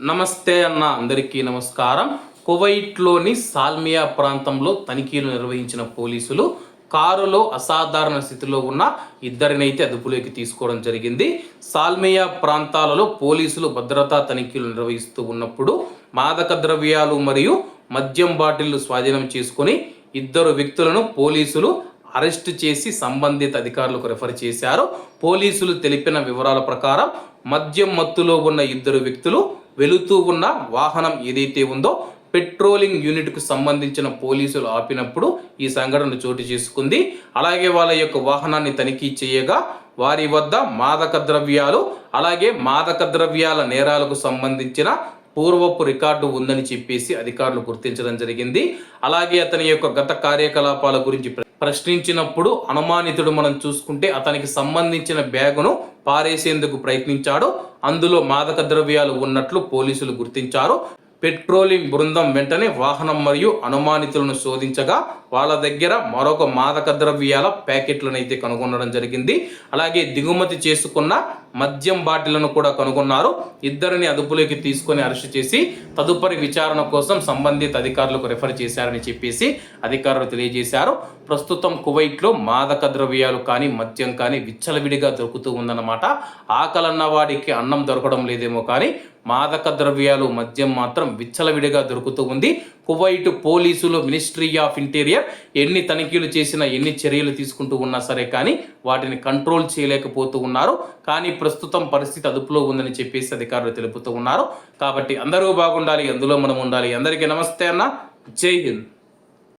నమస్తే అన్న అందరికీ నమస్కారం. కువైట్లోని సాల్మియా ప్రాంతంలో తనిఖీలు నిర్వహించిన పోలీసులు కారులో అసాధారణ స్థితిలో ఉన్న ఇద్దరినైతే అదుపులోకి తీసుకోవడం జరిగింది. సాల్మియా ప్రాంతాలలో పోలీసులు భద్రతా తనిఖీలు నిర్వహిస్తూ ఉన్నప్పుడు మాదక ద్రవ్యాలు మరియు మద్యం బాటిళ్ళు స్వాధీనం చేసుకొని ఇద్దరు వ్యక్తులను పోలీసులు అరెస్ట్ చేసి సంబంధిత అధికారులకు రెఫర్ చేశారు. పోలీసులు తెలిపిన వివరాల ప్రకారం మద్యం మత్తులో ఉన్న ఇద్దరు వ్యక్తులు వెళుతూ ఉన్న వాహనం ఏదైతే ఉందో పెట్రోలింగ్ యూనిట్కు సంబంధించిన పోలీసులు ఆపినప్పుడు ఈ సంఘటన చోటు చేసుకుంది. అలాగే వాళ్ళ యొక్క వాహనాన్ని తనిఖీ చేయగా వారి వద్ద మాదక ద్రవ్యాలు అలాగే మాదక ద్రవ్యాల నేరాలకు సంబంధించిన పూర్వపు రికార్డు ఉందని చెప్పేసి అధికారులు గుర్తించడం జరిగింది. అలాగే అతని యొక్క గత కార్యకలాపాల గురించి ప్రశ్నించినప్పుడు అనుమానితుడు మనం చూసుకుంటే అతనికి సంబంధించిన బ్యాగును పారేసేందుకు ప్రయత్నించాడు. అందులో మాదక ద్రవ్యాలు ఉన్నట్లు పోలీసులు గుర్తించారు. పెట్రోలింగ్ బృందం వెంటనే వాహనం మరియు అనుమానితులను శోధించగా వాళ్ళ దగ్గర మరొక మాదక ద్రవ్యాల ప్యాకెట్లను అయితే కనుగొనడం జరిగింది. అలాగే దిగుమతి చేసుకున్న మద్యం బాటిలను కూడా కనుగొన్నారు. ఇద్దరిని అదుపులోకి తీసుకొని అరెస్ట్ చేసి తదుపరి విచారణ కోసం సంబంధిత అధికారులకు రెఫర్ చేశారని చెప్పేసి అధికారులు తెలియజేశారు. ప్రస్తుతం కువైట్లో మాదక ద్రవ్యాలు కానీ మద్యం కానీ విచ్చలవిడిగా దొరుకుతూ ఉందన్నమాట. ఆకలన్న వాడికి అన్నం దొరకడం లేదేమో కానీ మాదక ద్రవ్యాలు మద్యం మాత్రం విచ్చలవిడిగా దొరుకుతూ ఉంది. కువైట్ పోలీసులు మినిస్ట్రీ ఆఫ్ ఇంటీరియర్ ఎన్ని తనిఖీలు చేసినా ఎన్ని చర్యలు తీసుకుంటూ ఉన్నా సరే కానీ వాటిని కంట్రోల్ చేయలేకపోతూ ఉన్నారు. కానీ ప్రస్తుతం పరిస్థితి అదుపులో ఉందని చెప్పేసి అధికారులు తెలుపుతూ ఉన్నారు. కాబట్టి అందరూ బాగుండాలి అందులో మనం ఉండాలి అందరికీ నమస్తే అన్న. జై హింద్.